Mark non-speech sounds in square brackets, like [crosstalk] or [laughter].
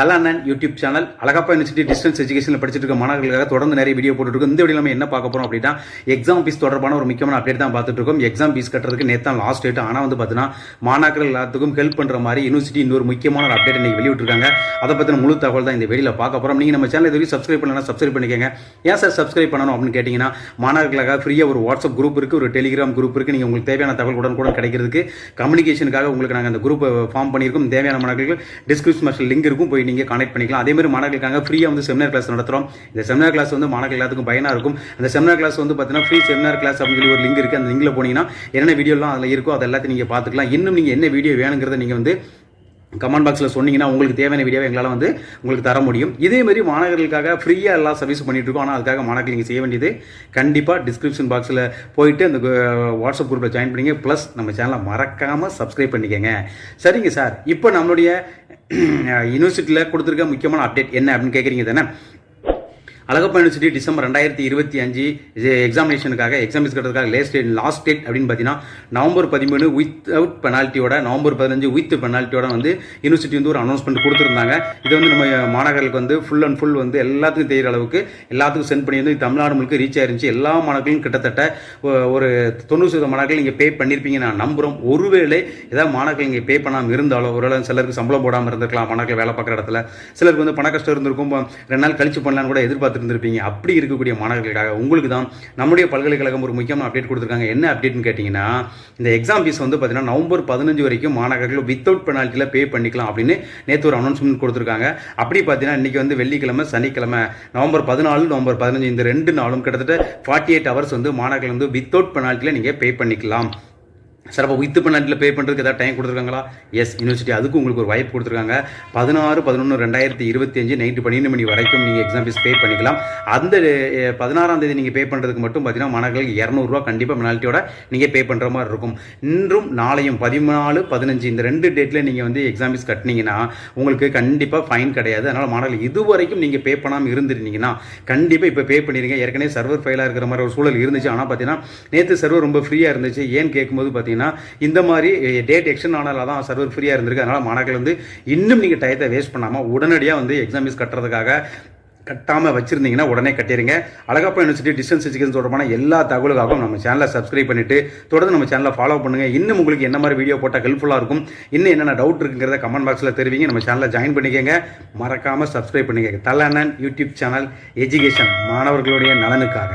தலானன் YouTube channel. Alagappa university distance எஜுகேஷனில் படிச்சுட்டு இருக்க மாணவர்களுக்காக தொடர்ந்து நிறைய வீடியோ போட்டுருக்கோம் இந்த வீடியோ நம்ம என்ன பார்க்க போறோம் அப்படின்னா எக்ஸாம் ஃபீஸ் தொடர்பான ஒரு முக்கியமான அப்டேட் தான் பார்த்துட்டு இருக்கோம். எக்ஸாம் ஃபீஸ் கட்டுறதுக்கு நேற்று தான் லாஸ்ட் டேட் ஆனால் வந்து பார்த்தீங்கன்னா மாணாக்கர்கள் எல்லாத்துக்கும் ஹெல்ப் பண்ணுற மாதிரி யூனிவர்சிட்டி இன்னொரு முக்கியமான ஒரு அப்டேட் இன்னைக்கு வெளியிட்டிருக்காங்க. அதை பற்றின முழு தகவல் தான் இந்த வெளியில் பார்க்க போகிறோம் நீங்கள் நம்ம சேனல் இதுவரைக்கும் சப்ஸ்கிரைப் பண்ணலாம் சப்ஸ்கிரைப் பண்ணிக்கங்க. ஏன் சார் சப்ஸ்கிரைப் பண்ணணும் அப்படின்னு கேட்டிங்கன்னா மாணவர்களுக்காக ஃப்ரீயாக ஒரு வாட்ஸ்அப் குரூப் இருக்குது ஒரு டெலிகிராம் குரூப் இருக்குது நீங்கள் உங்களுக்கு தேவையான தகவல் கூட கிடைக்கிறதுக்கு கம்யூனிகேஷனுக்காக உங்களுக்கு நாங்கள் அந்த குரூப் ஃபார்ம் பண்ணியிருக்கோம். தேவையான மாணவர்கள் டிஸ்கிரிப்ஷன் லிங்க் இருக்கும். போய் நீங்கள் கனெக்ட் பண்ணிக்கலாம். அதே மாதிரி மாணவர்களுக்காக ஃப்ரீயாக வந்து செமினார் கிளாஸ் நடத்துகிறோம் இந்த செமினார் கிளாஸ் வந்து மாணவர்கள் எல்லாத்துக்கும் பயனாக இருக்கும். அந்த செமினார் கிளாஸ் வந்து பார்த்தீங்கன்னா ஃப்ரீ செமினார் கிளாஸ் அப்படின்னு சொல்லி ஒரு லிங்க் இருக்குது அந்த லிங்கில் போனீங்கன்னா என்னென்ன வீடியோலாம் அதில் இருக்கோ அது எல்லாத்தையும் நீங்கள் பார்த்துக்கலாம். இன்னும் நீங்கள் என்ன வீடியோ வேணுங்கிறத நீங்கள் வந்து கமெண்ட் பாக்ஸில் சொன்னீங்கன்னா உங்களுக்கு தேவையான வீடியோவை எங்களால் வந்து உங்களுக்கு தர முடியும். இதே மாதிரி மாணவர்களுக்காக ஃப்ரீயாக எல்லா சர்வீஸ் பண்ணிட்டு இருக்கோம். ஆனால் அதுக்காக மாணவர்கள் நீங்கள் செய்ய வேண்டியது கண்டிப்பாக டிஸ்கிரிப்ஷன் பாக்ஸில் போயிட்டு அந்த வாட்ஸ்அப் குரூப்பில் ஜாயின் பண்ணிங்க ப்ளஸ் நம்ம சேனலை மறக்காமல் சப்ஸ்கிரைப் பண்ணிக்கங்க. சரிங்க சார். இப்போ நம்மளுடைய [clears throat] யூனிவர்சிட்டியில் கொடுத்துருக்க முக்கியமான அப்டேட் என்ன அப்படின்னு கேட்குறீங்க தானே? அழகப்பா யூனிவர்சிட்டி டிசம்பர் ரெண்டாயிரத்தி இருபத்தி அஞ்சு எக்ஸாமினேஷனுக்காக எக்ஸாம் இருக்கிறதுக்காக லேஸ்ட் டேட் லாஸ்ட் டேட் அப்படின்னு பார்த்தீங்கன்னா நவம்பர் பதிமூணு வித் அவுட் பெனால்ட்டியோட நவம்பர் பதினஞ்சு வித் பெனால்ட்டியோட வந்து யூனிவர்சிட்டி வந்து ஒரு அனௌன்ஸ்மெண்ட் கொடுத்துருந்தாங்க. இது வந்து நம்ம மாணவர்களுக்கு வந்து ஃபுல் அண்ட் ஃபுல் வந்து எல்லாத்துக்கும் தெரிகிற அளவுக்கு எல்லாத்துக்கும் சென்ட் பண்ணி வந்து தமிழ்நாடு முழுக்க ரீச் ஆயிருந்துச்சு. எல்லா மாணவர்களும் கிட்டத்தட்ட ஒரு தொண்ணூறு சதவீத மாணவர்கள் நீங்கள் பே பண்ணியிருப்பீங்க நான் நம்புகிறோம் ஒருவேளை ஏதாவது மாணவர்கள் நீங்கள் பே பண்ணாமல் இருந்தாலும் ஒருவேளை சிலருக்கு சம்பளம் போடாமல் இருந்திருக்கலாம் மாணவர்கள் வேலை பார்க்குற இடத்துல. சிலருக்கு வந்து பண கஷ்டம் இருந்திருக்கும். ரெண்டு நாள் கழிச்சு பண்ணலான்னு கூட எதிர்பார்த்து இருந்திருப்பீங்க. அப்படி இருக்கக்கூடிய மாணவர்களுக்காக உங்களுக்கு தான் நம்முடைய பல்கலைக்கழகம் ஒரு முக்கியமான அப்டேட் கொடுத்துருக்காங்க. என்ன அப்டேட்னு கேட்டிங்கன்னா இந்த எக்ஸாம் ஃபீஸ் வந்து பார்த்தீங்கன்னா நவம்பர் பதினஞ்சு வரைக்கும் மாணவர்கள் வித்தவுட் பெனால்ட்டியில் பே பண்ணிக்கலாம் அப்படின்னு நேற்று ஒரு அனௌன்ஸ்மெண்ட் கொடுத்துருக்காங்க. அப்படி பார்த்தீங்கன்னா இன்றைக்கி வந்து வெள்ளிக்கிழமை சனிக்கிழமை நவம்பர் பதினாலு நவம்பர் பதினஞ்சு இந்த ரெண்டு நாளும் கிட்டத்தட்ட ஃபார்ட்டி எயிட் ஹவர்ஸ் வந்து மாணவர்கள் வந்து வித்தவுட் பெனால்ட்டியில் நீங்கள் பே பண்ணிக்கலாம். சார் அப்போ வித்து பெனால்ட்டியில் பே பண்ணுறதுக்கு ஏதாவது டைம் கொடுத்துருக்காங்களா? எஸ் யூனிவர்சிட்டி அதுக்கு உங்களுக்கு ஒரு வாய்ப்பு கொடுத்துருக்காங்க. பதினாறு பதினொன்று ரெண்டாயிரத்தி இருபத்தி அஞ்சு நைட்டு பன்னெண்டு மணி வரைக்கும் நீங்கள் எக்ஸாம் ஃபீஸ் பே பண்ணிக்கலாம். அந்த பதினாறாம் தேதி நீங்கள் பே பண்ணுறதுக்கு மட்டும் பார்த்தீங்கன்னா மாணவர்களுக்கு இரநூறுவா கண்டிப்பாக பெனால்ட்டியோட நீங்கள் பே பண்ணுற மாதிரி இருக்கும். இன்றும் நாளையும் பதினாலு பதினஞ்சு இந்த ரெண்டு டேட்டில் நீங்கள் வந்து எக்ஸாம் ஃபீஸ் கட்டினீங்கன்னா உங்களுக்கு கண்டிப்பாக ஃபைன் கிடையாது. அதனால் மாணவர்கள் இதுவரைக்கும் நீங்கள் பே பண்ணாமல் இருந்திருந்தீங்கன்னா கண்டிப்பாக இப்போ பே பண்ணிடுங்க ஏற்கனவே சர்வர் ஃபெயிலாக இருக்கிற மாதிரி ஒரு சூழல் இருந்துச்சு. ஆனால் பார்த்தீங்கன்னா நேற்று சர்வர் ரொம்ப ஃப்ரீயாக இருந்துச்சு. ஏன்னு கேட்கும்போது பார்த்தீங்கன்னா இந்த மாதிரி டேட் எக்ஸ்டன் ஆனால தான் சர்வர் ஃப்ரீயாக இருந்திருக்கு. அதனால் மாணவர்கள் வந்து இன்னும் நீங்கள் டயத்தை வேஸ்ட் பண்ணாமல் உடனடியாக வந்து எக்ஸாம் ஃபீஸ் கட்டுறதுக்காக கட்டாமல் வச்சுருந்தீங்கன்னா உடனே கட்டிடுங்க அழகப்பா யூனிவர்சிட்டி டிஸ்டன்ஸ் எஜுகேஷன் தொடர்பான எல்லா தகவலுக்காகவும் நம்ம சேனலை சப்ஸ்கிரைப் பண்ணிவிட்டு தொடர்ந்து நம்ம சேனலை ஃபாலோ பண்ணுங்க. இன்னும் உங்களுக்கு என்ன மாதிரி வீடியோ போட்டால் ஹெல்ப்ஃபுல்லாக இருக்கும் இன்னும் என்னென்ன டவுட் இருக்குங்கிறத கமெண்ட் பாக்ஸில் தெரிவிங்க. நம்ம சேனலை ஜாயின் பண்ணிக்கங்க. மறக்காமல் சப்ஸ்கிரைப் பண்ணிக்கங்க. தலனன் யூடியூப் சேனல் எஜுகேஷன் மாணவர்களுடைய நலனுக்காக.